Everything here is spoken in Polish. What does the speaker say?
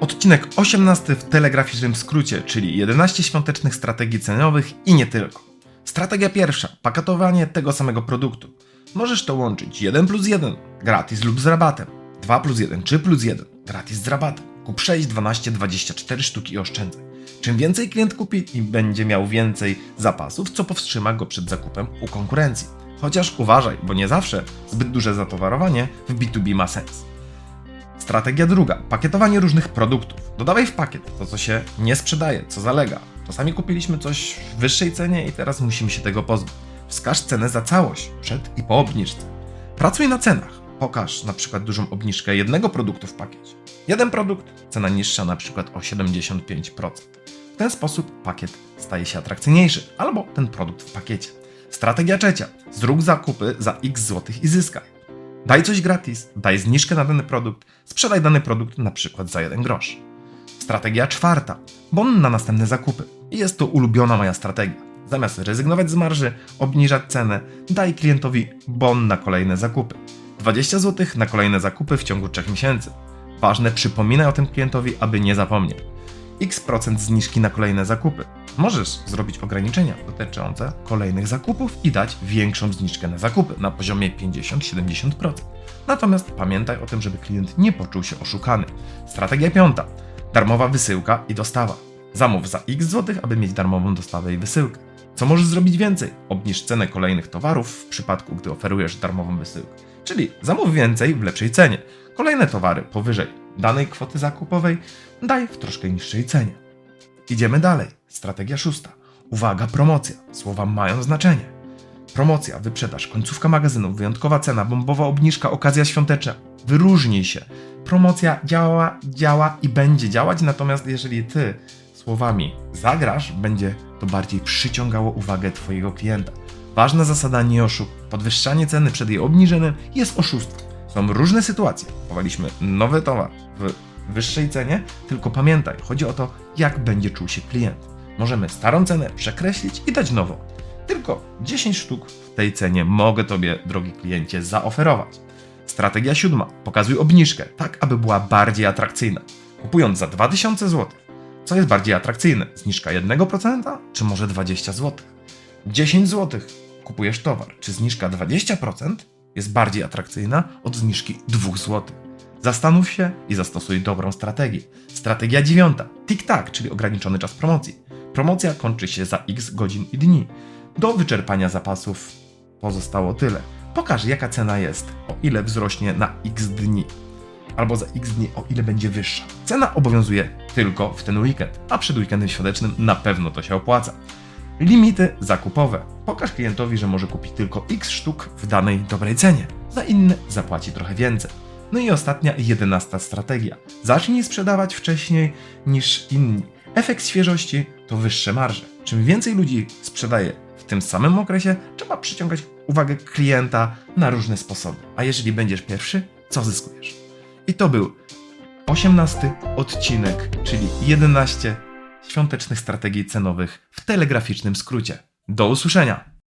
Odcinek 18 w telegraficznym skrócie, czyli 11 świątecznych strategii cenowych i nie tylko. Strategia pierwsza, paketowanie tego samego produktu. Możesz to łączyć 1 plus 1, gratis lub z rabatem. 2 plus 1 czy plus 1, gratis z rabatem. Kup 6, 12, 24 sztuki i oszczędzaj. Czym więcej klient kupi, im będzie miał więcej zapasów, co powstrzyma go przed zakupem u konkurencji. Chociaż uważaj, bo nie zawsze zbyt duże zatowarowanie w B2B ma sens. Strategia druga. Pakietowanie różnych produktów. Dodawaj w pakiet to, co się nie sprzedaje, co zalega. Czasami kupiliśmy coś w wyższej cenie i teraz musimy się tego pozbyć. Wskaż cenę za całość, przed i po obniżce. Pracuj na cenach. Pokaż na przykład dużą obniżkę jednego produktu w pakiecie. Jeden produkt, cena niższa na przykład o 75%. W ten sposób pakiet staje się atrakcyjniejszy, albo ten produkt w pakiecie. Strategia trzecia. Zrób zakupy za x złotych i zyskaj. Daj coś gratis, daj zniżkę na dany produkt, sprzedaj dany produkt na przykład za 1 grosz. Strategia czwarta. Bon na następne zakupy. Jest to ulubiona moja strategia. Zamiast rezygnować z marży, obniżać cenę, daj klientowi bon na kolejne zakupy. 20 zł na kolejne zakupy w ciągu 3 miesięcy. Ważne, przypominaj o tym klientowi, aby nie zapomniał. X procent zniżki na kolejne zakupy. Możesz zrobić ograniczenia dotyczące kolejnych zakupów i dać większą zniżkę na zakupy na poziomie 50-70%. Natomiast pamiętaj o tym, żeby klient nie poczuł się oszukany. Strategia piąta. Darmowa wysyłka i dostawa. Zamów za x złotych, aby mieć darmową dostawę i wysyłkę. Co możesz zrobić więcej? Obniż cenę kolejnych towarów w przypadku, gdy oferujesz darmową wysyłkę. Czyli zamów więcej w lepszej cenie. Kolejne towary powyżej danej kwoty zakupowej daj w troszkę niższej cenie. Idziemy dalej. Strategia szósta. Uwaga, promocja. Słowa mają znaczenie. Promocja, wyprzedaż, końcówka magazynu, wyjątkowa cena, bombowa obniżka, okazja świąteczna. Wyróżnij się. Promocja działa, działa i będzie działać, natomiast jeżeli ty słowami zagrasz, będzie to bardziej przyciągało uwagę twojego klienta. Ważna zasada nie oszuk. Podwyższanie ceny przed jej obniżeniem jest oszustwem. Są różne sytuacje. Kupowaliśmy nowy towar w wyższej cenie, tylko pamiętaj, chodzi o to, jak będzie czuł się klient. Możemy starą cenę przekreślić i dać nową. Tylko 10 sztuk w tej cenie mogę Tobie, drogi kliencie, zaoferować. Strategia siódma. Pokazuj obniżkę, tak aby była bardziej atrakcyjna. Kupując za 2000 zł, co jest bardziej atrakcyjne? Zniżka 1% czy może 20 zł? 10 zł kupujesz towar, czy zniżka 20% jest bardziej atrakcyjna od zniżki 2 zł? Zastanów się i zastosuj dobrą strategię. Strategia dziewiąta. Tik-tak, czyli ograniczony czas promocji. Promocja kończy się za x godzin i dni. Do wyczerpania zapasów pozostało tyle. Pokaż jaka cena jest, o ile wzrośnie na x dni. Albo za x dni, o ile będzie wyższa. Cena obowiązuje tylko w ten weekend, a przed weekendem świątecznym na pewno to się opłaca. Limity zakupowe. Pokaż klientowi, że może kupić tylko x sztuk w danej dobrej cenie. Za inne zapłaci trochę więcej. No i ostatnia, jedenasta strategia. Zacznij sprzedawać wcześniej niż inni. Efekt świeżości to wyższe marże. Czym więcej ludzi sprzedaje w tym samym okresie, trzeba przyciągać uwagę klienta na różne sposoby. A jeżeli będziesz pierwszy, co zyskujesz? I to był 18 odcinek, czyli 11 świątecznych strategii cenowych w telegraficznym skrócie. Do usłyszenia!